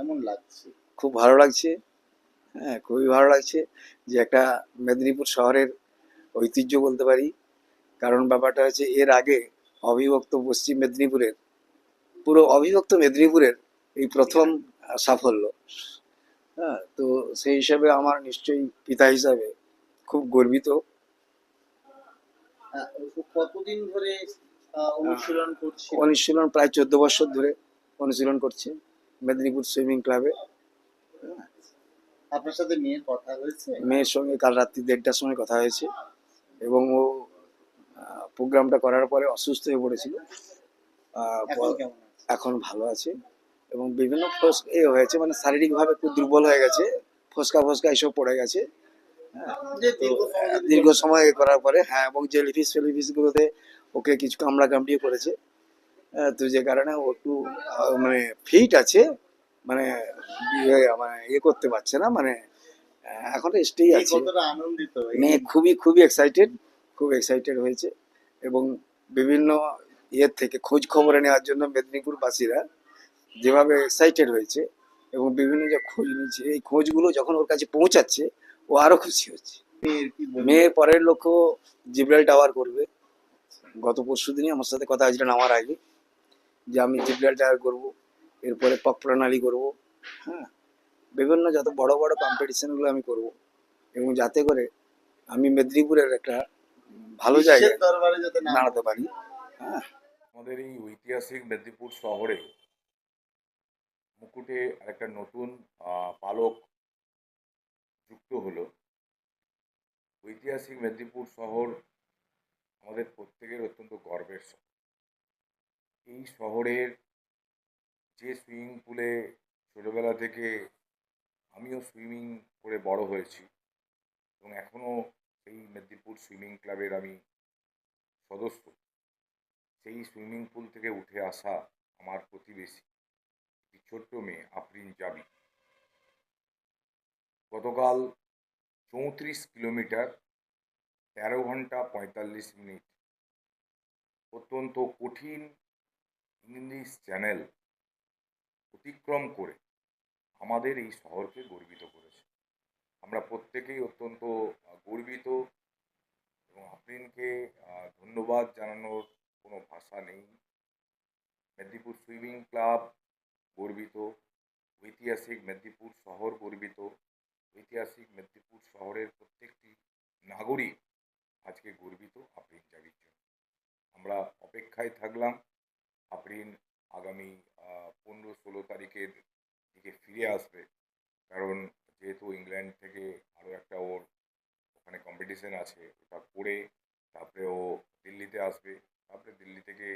কেমন লাগছে? খুব ভালো লাগছে। হ্যাঁ খুবই ভালো লাগছে যে একটা মেদিনীপুর শহরের ঐতিহ্য বলতে পারি। কারণ ব্যাপারটা হচ্ছে এর আগে অবিভক্ত পশ্চিম মেদিনীপুরের পুরো অবিভক্ত মেদিনীপুরের এই প্রথম সাফল্য। হ্যাঁ তো সেই হিসাবে আমার নিশ্চয়ই পিতা হিসাবে খুব গর্বিত। আহ, কতদিন ধরে অনুশীলন করছি অনুশীলন প্রায় চোদ্দ বছর ধরে অনুশীলন করছে। মেদিনীপুর সুইমিং ক্লাবে। আপনার সাথে মেয়ের কথা হয়েছে? মেয়ের সঙ্গে কাল রাত্রি দেড়টার সময় কথা হয়েছে এবং ও প্রোগ্রামটা করার পরে অসুস্থ হয়ে পড়েছিল। এখন ভালো আছে এবং বিভিন্ন এ হয়েছে মানে শারীরিকভাবে একটু দুর্বল হয়ে গেছে ফসকা ফসকা এসব পড়ে গেছে। হ্যাঁ, দীর্ঘ সময় দীর্ঘ সময় এ করার পরে হ্যাঁ এবং জেলিফিস ফেলিফিস গুলোতে ওকে কিছু কামড়া কামড়িয়ে করেছে। যে কারণে ও একটু মানে ফিট আছে মানে ইয়ে মানে ইয়ে করতে পারছে না মানে এখন স্টেই আছে। আনন্দিত? মেয়ে খুবই খুবই এক্সাইটেড খুব এক্সাইটেড হয়েছে এবং বিভিন্ন ইয়ের থেকে খোঁজ খবরে নেওয়ার জন্য মেদিনীপুরবাসীরা যেভাবে এক্সাইটেড হয়েছে এবং বিভিন্ন যে খোঁজ নিচ্ছে এই খোঁজগুলো যখন ওর কাছে পৌঁছাচ্ছে ও আরও খুশি হচ্ছে। মেয়ের পরের লক্ষ্য জিব্রাইল টাওয়ার করবে। গত পরশু দিনই আমার সাথে কথা হয়েছিল নামার আগে। যে আমি জিব্রাইল টাওয়ার করব এরপরে পক প্রণালী করব হ্যাঁ? বিভিন্ন যত বড় বড় কম্পিটিশনগুলো আমি করব এবং যাতে করে আমি মেদিনীপুরের একটা ভালো জায়গায় যাতে দাঁড়াতে পারি হ্যাঁ? আমাদের এই ঐতিহাসিক মেদিনীপুর শহরে মুকুটে একটা নতুন আহ, পালক যুক্ত হলো। ঐতিহাসিক মেদিনীপুর শহর আমাদের প্রত্যেকের অত্যন্ত গর্বের শহর। এই শহরের যে সুইমিং পুলে ছোটোবেলা থেকে আমিও সুইমিং করে বড় হয়েছি এবং এখনও সেই মেদিনীপুর সুইমিং ক্লাবের আমি সদস্য। সেই সুইমিং পুল থেকে উঠে আসা আমার প্রতিবেশী, একটি ছোট্ট মেয়ে, আফরিন জাবি। গতকাল চৌত্রিশ কিলোমিটার, তেরো ঘণ্টা পঁয়তাল্লিশ মিনিট। অত্যন্ত কঠিন ইংলিশ চ্যানেল অতিক্রম করে আমাদের এই শহরকে গর্বিত করেছে। আমরা প্রত্যেকেই অত্যন্ত গর্বিত এবং আফরিনকে ধন্যবাদ জানানোর কোনো ভাষা নেই। মেদিনীপুর সুইমিং ক্লাব গর্বিত, ঐতিহাসিক মেদিনীপুর শহর গর্বিত, ঐতিহাসিক মেদিনীপুর শহরের প্রত্যেকটি নাগরিক আজকে গর্বিত আফরিন জাবির জন্য আমরা অপেক্ষায় থাকলাম। আফরিন আগামী পনেরো ষোলো তারিখের দিকে ফিরে আসবে। কারণ যেহেতু ইংল্যান্ড থেকে আরও একটা ওর ওখানে কম্পিটিশন আছে, ওটা করে তারপরে ও দিল্লিতে আসবে। তারপরে দিল্লি থেকে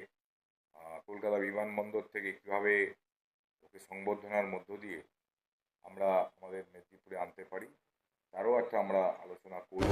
কলকাতা বিমানবন্দর থেকে কীভাবে ওকে সংবর্ধনার মধ্য দিয়ে আমরা আমাদের মেদিনীপুরে আনতে পারি, তারও একটা আমরা আলোচনা করব।